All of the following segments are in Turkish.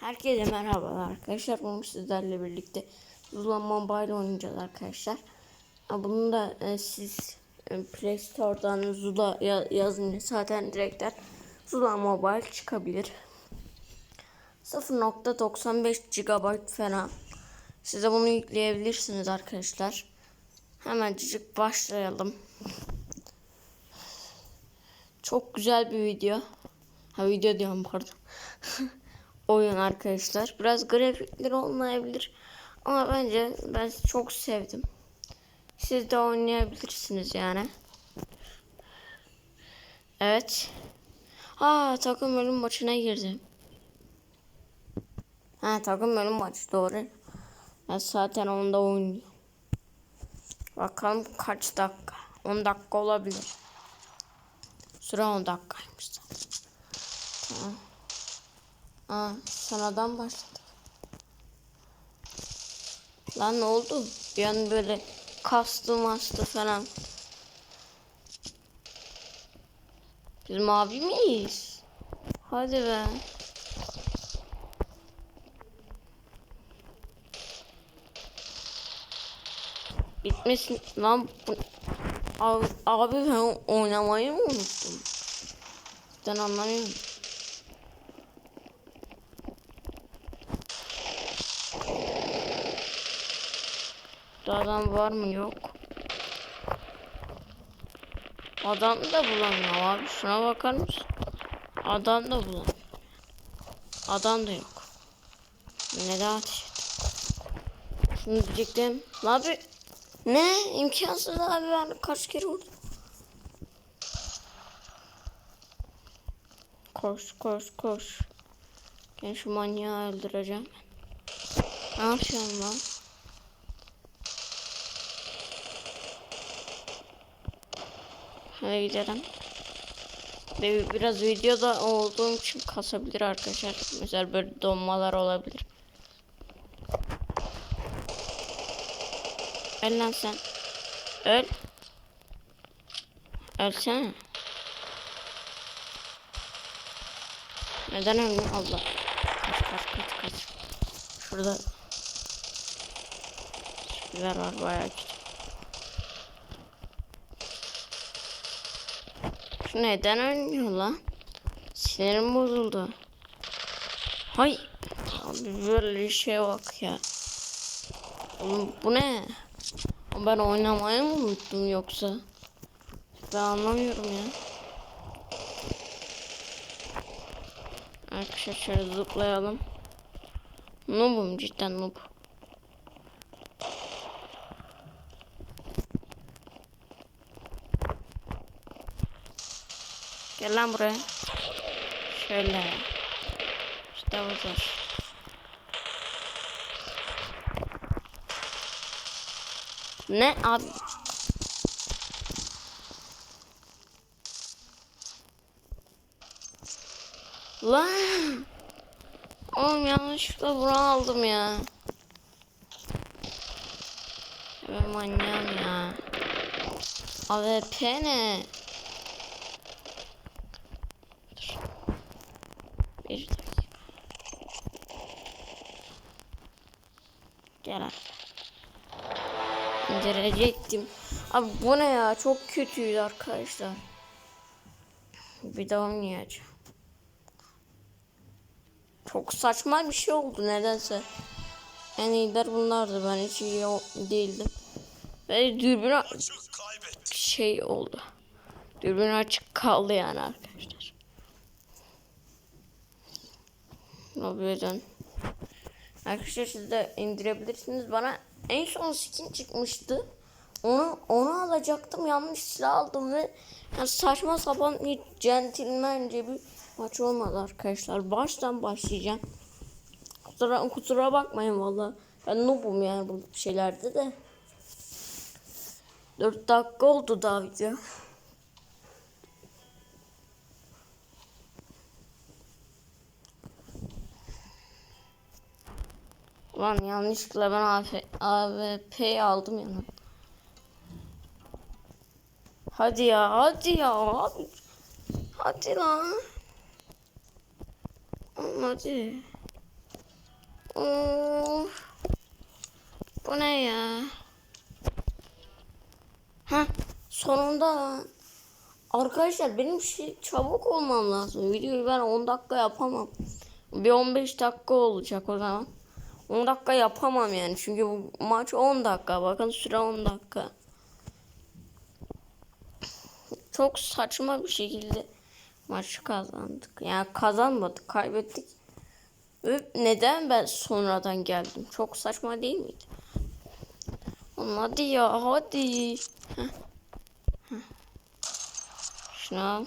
Herkese merhaba arkadaşlar. Bugün sizlerle birlikte Zula Mobile oynayacağız arkadaşlar. Bunu da e, siz e, Play Store'dan Zula ya- yazınca zaten direkten Zula Mobile çıkabilir. 0.95 GB falan. Size bunu yükleyebilirsiniz arkadaşlar. Hemencik başlayalım. Çok güzel bir video. Ha video diyorum pardon. Oyun arkadaşlar. Biraz grafikleri olmayabilir. Ama bence ben çok sevdim. Siz de oynayabilirsiniz yani. Evet. Ha takım bölüm maçına girdim. Ha takım bölüm maçı doğru. Ben zaten onda oynuyorum. Bakalım kaç dakika. 10 dakika olabilir. Süre 10 dakikaymış zaten. Tamam. Aa, sonradan başladık. Lan ne oldu? Bir an böyle kastı mastı falan. Biz mavi miyiz? Hadi be. Bitmesin lan bu... Abi, abi ben oynamayı mı unuttum? Ben anlamıyorum. Burada adam var mı yok. Adam da bulamıyor abi. Şuna bakar mısın? Adam da bulamıyor. Adam da yok. Ne de ateş et. Şunu diyecektim. Abi ne? imkansız abi ben kaç kere vurdum. Koş koş koş. Ben şu manyağı öldüreceğim. Ne yapıyorsun lan? Hadi gidelim. Ve biraz videoda olduğum için kasabilir arkadaşlar. Mesela böyle donmalar olabilir. Öl lan sen. Öl. Ölsene. Neden ölmüyor Allah? Kaç kaç kaç kaç. Şurada. Şeyler var bayağı kötü. Neden ölmüyor lan? Sinirim bozuldu. Hay. Abi böyle şey bak ya. Oğlum bu ne? Ben oynamayı mı unuttum yoksa? Ben anlamıyorum ya. Arkadaşlar şöyle zıplayalım. Noob'um cidden noob. Gel lan buraya. Şöyle. İşte budur. Ne abi? Lan! Oğlum yanlışlıkla bunu aldım ya. Ben manyağım ya. AWP ne? Dur. Bir dakika. Abi. İndirecektim. Abi bu ne ya? Çok kötüydü arkadaşlar. Bir daha oynayacağım. Çok saçma bir şey oldu nedense. En iyiler bunlardı. Ben hiç iyi o- değildim. Ve dürbün şey oldu. Dürbün açık kaldı yani arkadaşlar. Lobiye dön. Arkadaşlar siz de indirebilirsiniz. Bana en son skin çıkmıştı. Onu onu alacaktım. Yanlış silah aldım ve yani saçma sapan bir centilmence bir maç olmadı arkadaşlar. Baştan başlayacağım. Kusura, kusura bakmayın valla. Ben noobum yani bu şeylerde de. 4 dakika oldu daha video. Ulan yanlışlıkla ben AF, AWP'yi aldım yanına. Hadi ya hadi ya. Hadi lan. Hadi. Of. Bu ne ya? Ha sonunda lan. Arkadaşlar benim şey çabuk olmam lazım. Videoyu ben 10 dakika yapamam. Bir 15 dakika olacak o zaman. 10 dakika yapamam yani. Çünkü bu maç 10 dakika. Bakın süre 10 dakika. Çok saçma bir şekilde maçı kazandık. Yani kazanmadık, kaybettik. Ve neden ben sonradan geldim? Çok saçma değil miydi? Hadi ya hadi. Heh. Heh. Şunu al.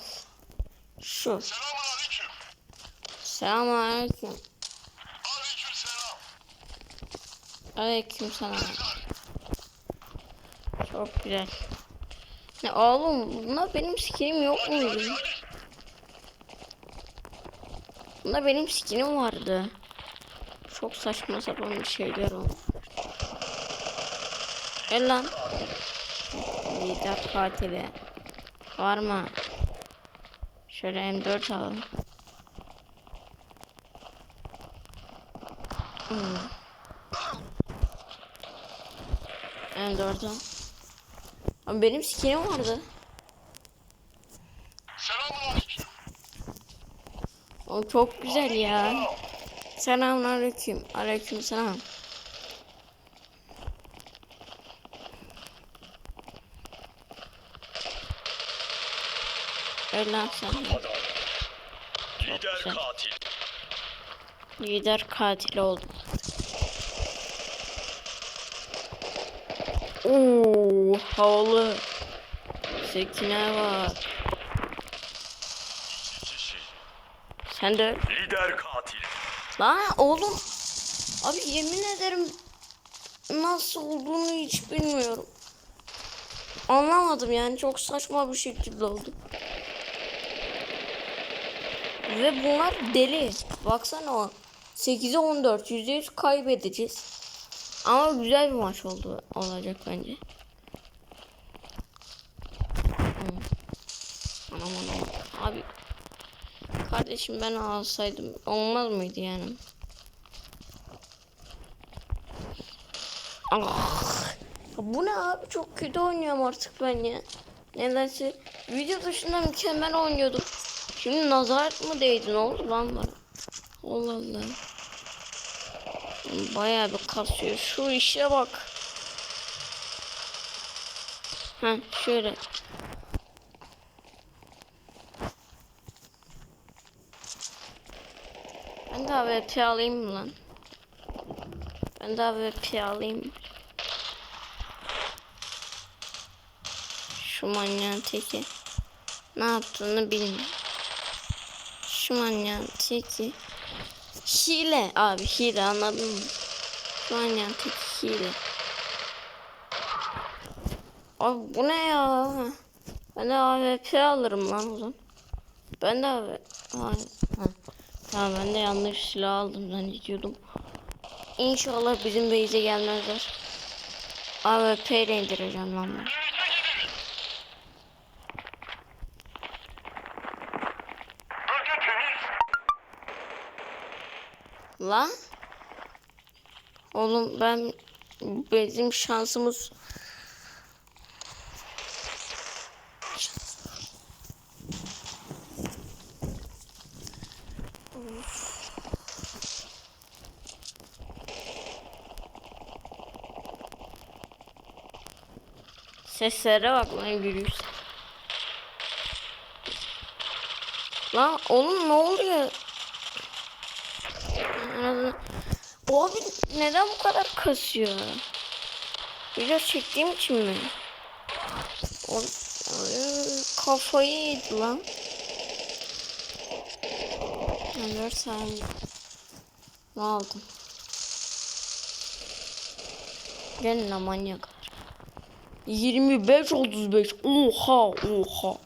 Şu. Selamünaleyküm. Selamünaleyküm. Aleyküm selam. Çok güzel. Ya oğlum bunda benim skinim yok muydu? Bunda benim skinim vardı. Çok saçma sapan bir şeyler oldu. Gel lan. Lider katili. Var mı? Şöyle M4 alalım. Hmm. M4 al. Abi benim skinim vardı. O çok güzel ya. Selamun aleyküm. Aleyküm selam. Öyle lan sen. Lider katil. Lider katil oldum. Oo, havalı. Bak. Kişi. Sen de Lider katil. Lan oğlum. Abi yemin ederim nasıl olduğunu hiç bilmiyorum. Anlamadım yani çok saçma bir şekilde oldu. Ve bunlar deli. Baksana o. 8'e 14 %100 kaybedeceğiz. Ama güzel bir maç oldu olacak bence. Hmm. Anam anam. Abi Kardeşim ben alsaydım olmaz mıydı yani? Ah. Bu ne abi çok kötü oynuyorum artık ben ya. Nedense video dışında mükemmel oynuyordum. Şimdi nazar mı değdi ne oldu lan bana? Allah Allah. Bayağı bir kasıyor. Şu işe bak. Ha şöyle. Ben de AWP alayım lan? Ben de AWP alayım? Şu manyağın teki. Ne yaptığını bilmiyorum. Şu manyağın teki. Hile abi hile anladın mı? Şu manyağın teki hile. Abi bu ne ya? Ben de AWP alırım lan o zaman. Ben de AWP... Tamam ben de yanlış silah aldım zannediyordum. İnşallah bizim base'e gelmezler. AWP ile indireceğim lan ben. Lan. Oğlum ben bizim şansımız Seslere bak lan gülüyoruz. Lan oğlum ne oluyor? Anladın. Abi neden bu kadar kasıyor? Video çektiğim için mi? O, Ay, kafayı yedi lan. 4 saniye. Ne aldım? Gelin lan manyak. 25 35. Oha oha.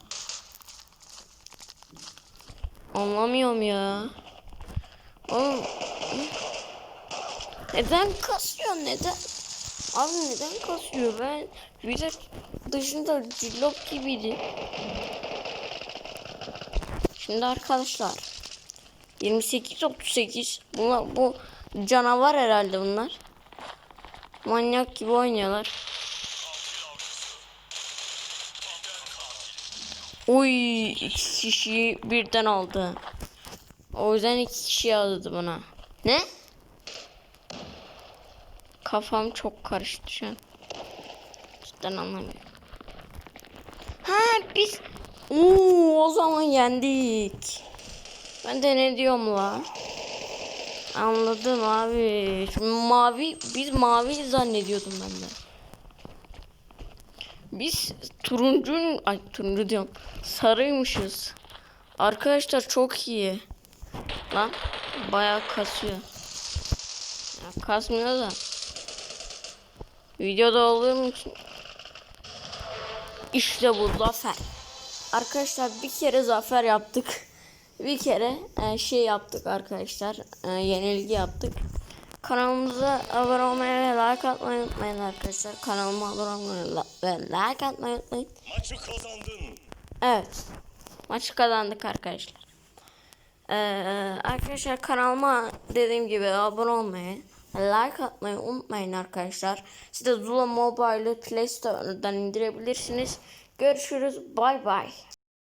Anlamıyorum ya. Oğlum. Neden kasıyor neden? Abi neden kasıyor ben video dışında cillop gibiydi. Şimdi arkadaşlar 28 38 buna bu Canavar herhalde bunlar. Manyak gibi oynuyorlar. Oy iki kişiyi birden aldı. O yüzden iki kişi aldı buna. Ne? Kafam çok karıştı şu an. Cidden anlamıyorum. Ha biz Oo, o zaman yendik. Ben de ne diyorum la? Anladım abi. Şimdi mavi biz mavi zannediyordum ben de. Biz turuncu ay turuncu diyorum. Sarıymışız. Arkadaşlar çok iyi. Lan bayağı kasıyor. Ya, kasmıyor da. Videoda olur musun? İşte bu zafer. Arkadaşlar bir kere zafer yaptık. Bir kere e, şey yaptık arkadaşlar. E, yenilgi yaptık. Kanalımıza abone olmayı ve like atmayı unutmayın arkadaşlar. Kanalıma abone olmayı ve like atmayı unutmayın. Maçı kazandın. Evet. Maçı kazandık arkadaşlar. Ee, arkadaşlar kanalıma dediğim gibi abone olmayı, like atmayı unutmayın arkadaşlar. Siz de Zula Mobile'ı Play Store'dan indirebilirsiniz. Görüşürüz. Bay bay.